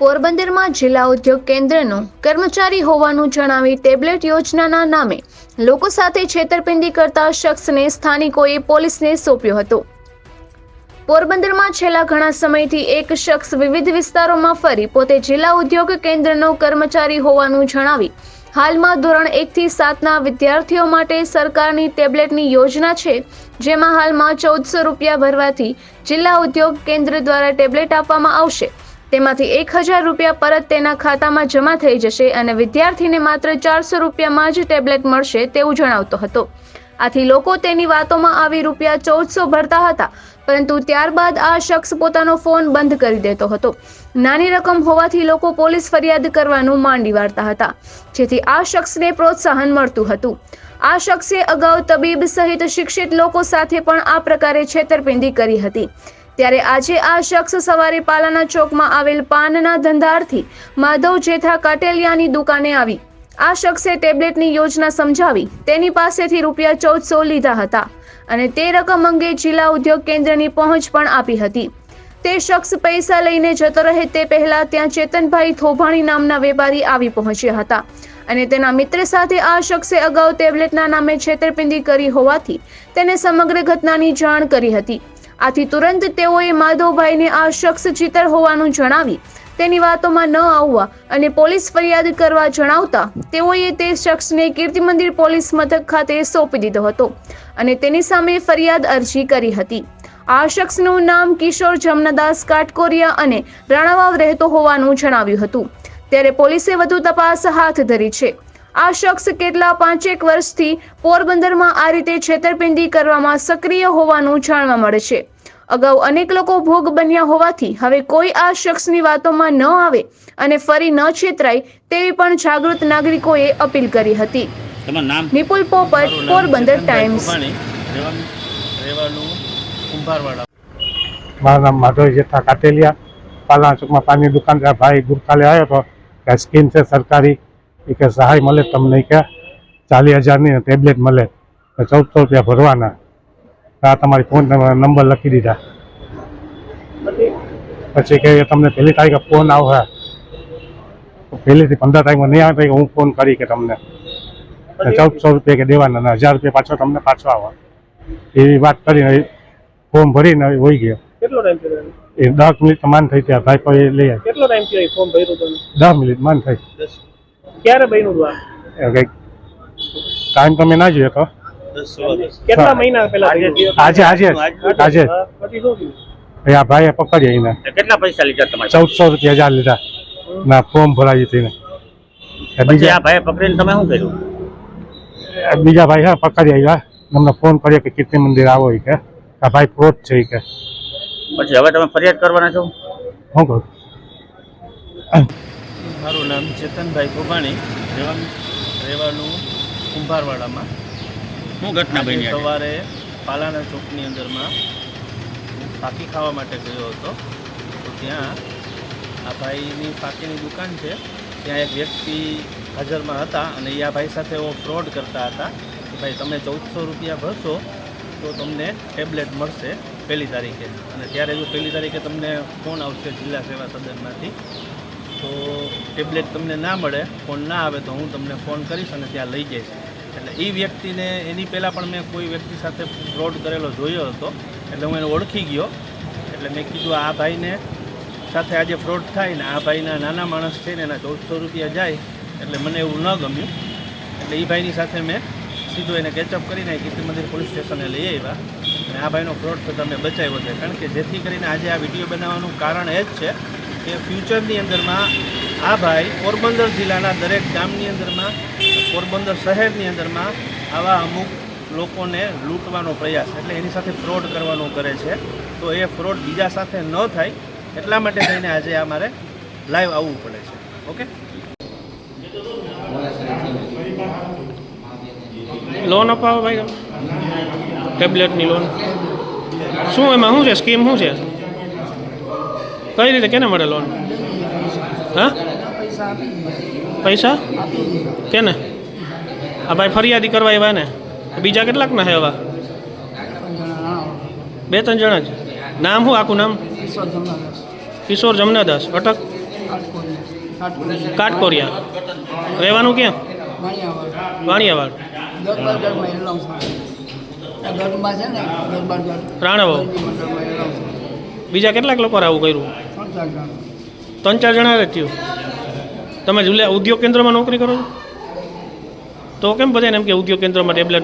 પોરબંદરમાં જિલ્લા ઉદ્યોગ કેન્દ્રનો કર્મચારી હોવાનું જણાવી ટેબ્લેટ યોજનાના નામે લોકો સાથે છેતરપિંડી કરતા શખ્સને સ્થાનિકોએ પોલીસને સોંપ્યો હતો. પોરબંદરમાં છેલ્લા ઘણા સમયથી એક શખ્સ વિવિધ વિસ્તારોમાં ફરી પોતે જિલ્લા ઉદ્યોગ કેન્દ્રનો કર્મચારી હોવાનું જણાવી હાલમાં ધોરણ એકથી સાતના વિદ્યાર્થીઓ માટે સરકારની ટેબ્લેટની યોજના છે, જેમાં હાલમાં ચૌદસો રૂપિયા ભરવાથી જિલ્લા ઉદ્યોગ કેન્દ્ર દ્વારા ટેબ્લેટ આપવામાં આવશે. તેમાંથી એક હજાર રૂપિયા પરત તેના ખાતામાં જમા થઈ જશે અને વિદ્યાર્થીને માત્ર ચારસો રૂપિયામાં જ ટેબ્લેટ મળશે તેવું જણાવતો હતો. આથી લોકો તેની વાતોમાં આવી રૂપિયા ચૌદસો ભરતા હતા, પરંતુ ત્યારબાદ આ શખ્સ પોતાનો ફોન બંધ કરી દેતો હતો. નાની રકમ હોવાથી લોકો પોલીસ ફરિયાદ કરવાનું માંડી વાળતા હતા, જેથી આ શખ્સને પ્રોત્સાહન મળતું હતું. આ શખ્સે અગાઉ તબીબ સહિત શિક્ષિત લોકો સાથે પણ આ પ્રકારે છેતરપિંડી કરી હતી. ત્યારે આજે આ શખ્સ સવારે પાલાના ચોકમાં આવેલ પાનના ધંધાર્થી માધવ જેઠા કાટેલિયાની દુકાને આવી. આ શખ્સે ટેબ્લેટની યોજના સમજાવી તેની પાસેથી રૂપિયા ચૌદસો લીધા હતા અને તે રકમ અંગે જિલ્લા ઉદ્યોગ કેન્દ્રની પહોંચ પણ આપી હતી. તે શખ્સ પૈસા લઈને જતો રહે તે પહેલા ત્યાં ચેતનભાઈ થોભાણી નામના વેપારી આવી પહોંચ્યા હતા અને તેના મિત્ર સાથે આ શખ્સે અગાઉ ટેબ્લેટના નામે છેતરપિંડી કરી હોવાથી તેને સમગ્ર ઘટનાની જાણ કરી હતી. આથી તુરંત તેઓએ માધવભાઈને આ શખ્સ ચિતર હોવાનું જણાવી તેની વાતોમાં ન આવવા અને પોલીસ ફરિયાદ કરવા જણાવતા તેઓએ તે શખ્સને કીર્તિ મંદિર પોલીસ મથક ખાતે સોંપી દીધો હતો અને તેની સામે ફરિયાદ અરજી કરી હતી. આ શખ્સનું નામ કિશોર જમનાદાસ કાટકોરિયા અને રાણાવાવ રહેતો હોવાનું જણાવ્યું હતું. ત્યારે પોલીસે વધુ તપાસ હાથ ધરી છે. આ શખ્સ કેટલા પાંચેક વર્ષથી પોરબંદરમાં આ રીતે છેતરપિંડી કરવામાં સક્રિય હોવાનું જાણવા મળે છે. અગાઉ અનેક લોકો ભોગ બન્યા હોવાથી હવે કોઈ આ શખ્સની વાતોમાં ન આવે અને ફરી ન છેતરાય તેવી પણ જાગૃત નાગરિકોએ અપીલ કરી હતી. નિપુલ પોપટ પોરબંદર ટાઈમ્સ મારું નામ માધવ જેઠા કાટેલિયા. પાલા ચોકમાં પાણી દુકાન ભાઈ ગુરકાલે આવ્યો હતો. કે સ્કીમ છે સરકારી. એ કે સહાય મળે તમને કે ચાલીસ હજારની ટેબ્લેટ મળે. ચૌદસો રૂપિયા ભરવાના. આ તમારી ફોન નંબર લખી દીધા. પછી કે તમને પહેલી તારીખે ફોન આવશે. પહેલીથી પંદર તારીખમાં નહીં આવે હું ફોન કરી કે તમને. ચૌદસો રૂપિયા કે દેવાના અને હજાર રૂપિયા પાછો તમને પાછો આવે. એવી વાત કરીને ફોર્મ ભરીને વહી ગયો. કેટલો ટાઈમ એ દસ મિનિટ માન થઈ ત્યાં ભાઈ પર લઈ આવી કેટલો ટાઈમ થયો ફોર્મ ભર્યું દસ મિનિટ માન થઈ. ક્યારે બન્યું હતું કંઈક ટાઈમ તમે ના જોયો તો કેટલા મહિના પહેલા આજે આજે આજે પછી આ ભાઈએ પકડી એને. કેટલા પૈસા લીધા તમારે? ચૌદસો રૂપિયા હજાર લીધા. ના ફોર્મ ભરાવી થઈને એ બીજા આ ભાઈ પકડીને તમે શું કર્યું? બીજા ભાઈ હા પકડી આવ્યા અમને ફોન કર્યો કે કીર્તિ મંદિર આવો કે. આ ભાઈ ફ્રોડ છે કે. પછી હવે તમે ફરિયાદ કરવાના છો? શું કહું મારું નામ ચેતનભાઈ કુંભાણી રહેવાનું રહેવાનું કુંભારવાડામાં. હું ઘટના બની સવારે પાલાના ચોકની અંદરમાં પાકી ખાવા માટે ગયો હતો. તો ત્યાં આ ભાઈની ફાકીની દુકાન છે. ત્યાં એક વ્યક્તિ હાજરમાં હતા અને એ આ ભાઈ સાથે એવો ફ્રોડ કરતા હતા કે ભાઈ તમે ચૌદસો રૂપિયા ભરશો તો તમને ટેબ્લેટ મળશે પહેલી તારીખે. અને ત્યારે જો પહેલી તારીખે તમને ફોન આવશે જિલ્લા સેવા સદનમાંથી તો ટેબ્લેટ તમને ના મળે, ફોન ના આવે તો હું તમને ફોન કરીશ અને ત્યાં લઈ જઈશ. એટલે એ વ્યક્તિને એની પહેલાં પણ મેં કોઈ વ્યક્તિ સાથે ફ્રોડ કરેલો જોયો હતો, એટલે હું એને ઓળખી ગયો. એટલે મેં કીધું, આ ભાઈને સાથે આજે ફ્રોડ થાય ને આ ભાઈના નાના માણસ છે ને એના ચૌદસો રૂપિયા જાય, એટલે મને એવું ન ગમ્યું. એટલે એ ભાઈની સાથે મેં સીધું એને કેચઅપ કરીને કીર્તિ મંદિર પોલીસ સ્ટેશને લઈ આવ્યા. અને આ ભાઈનો ફ્રોડ તો તમે બચાવ્યો છે, કારણ કે જેથી કરીને આજે આ વીડિયો બનાવવાનું કારણ એ જ છે કે ફ્યુચરની અંદરમાં આ ભાઈ પોરબંદર જિલ્લાના દરેક ગામની અંદરમાં પોરબંદર શહેરની અંદરમાં આવા અમુક લોકોને લૂંટવાનો પ્રયાસ એટલે એની સાથે ફ્રોડ કરવાનો કરે છે. તો એ ફ્રોડ બીજા સાથે ન થાય એટલા માટે થઈને આજે અમારે લાઈવ આવવું પડે છે. ઓકે લોન અપાવો ભાઈ. ટેબ્લેટની લોન શું એમાં? શું છે? સ્કીમ શું છે? કઈ રીતે કેને મળે લોન હા? પૈસા? કેને? આ ભાઈ ફરિયાદી કરવા એવા ને? બીજા કેટલાકના છે એવા બે ત્રણ જણા જ? નામ શું આખું નામ? કિશોર જમનાદાસ. અટક? કાટકોરિયા. રહેવાનું ક્યાં? વાણિયાવાડ. રાણાવાવ. બીજા કેટલાક લોકો આવું કર્યું? ત્રણ ચાર જણા થયું. તમે ઉદ્યોગ કેન્દ્રમાં નોકરી કરો છો? તો કેમ બધાને એમ કે ઉદ્યોગ કેન્દ્રમાં ટેબ્લેટ